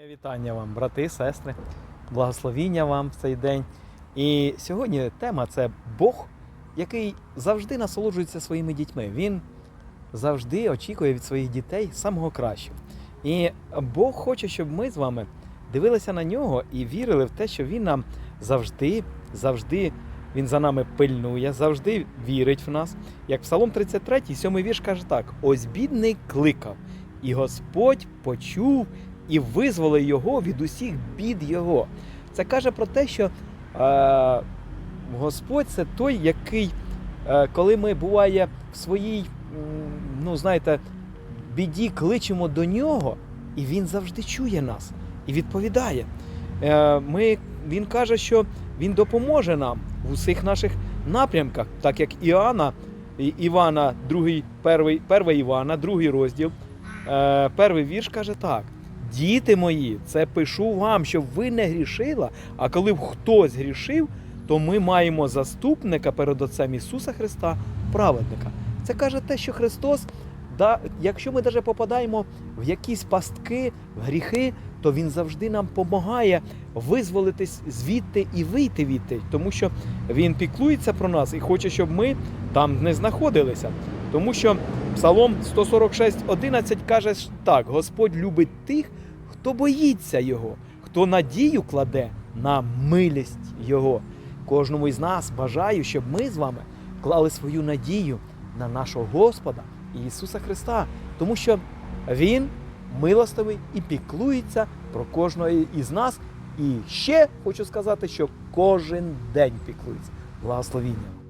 Моє вітання вам, брати, сестри, благословіння вам в цей день. І сьогодні тема це Бог, який завжди насолоджується своїми дітьми. Він завжди очікує від своїх дітей самого кращого. І Бог хоче, щоб ми з вами дивилися на нього і вірили в те, що Він нам завжди, завжди Він за нами пильнує, завжди вірить в нас. Як Псалом 33, 7 вірш каже так: ось бідний кликав, і Господь почув і визволив його від усіх бід його. Це каже про те, що е, Господь це той, який, е, коли ми буває в своїй, ну знаєте, біді кличемо до нього, і він завжди чує нас і відповідає. Е, ми, він каже, що він допоможе нам в усіх наших напрямках, так як Іоанна, Івана, другий, перший, перший Івана, другий розділ, е, перший вірш каже так. Діти мої, це пишу вам, щоб ви не грішила. А коли б хтось грішив, то ми маємо заступника перед Отцем Ісуса Христа, праведника. Це каже те, що Христос, да, якщо ми навіть попадаємо в якісь пастки, в гріхи, то Він завжди нам допомагає визволитись звідти і вийти відти, тому що Він піклується про нас і хоче, щоб ми там не знаходилися. Тому що Псалом 146.11 каже так: Господь любить тих, хто боїться Його, хто надію кладе на милість Його. Кожному із нас бажаю, щоб ми з вами клали свою надію на нашого Господа Ісуса Христа, тому що Він милостивий і піклується про кожного із нас. І ще хочу сказати, що кожен день піклується. Благословіння.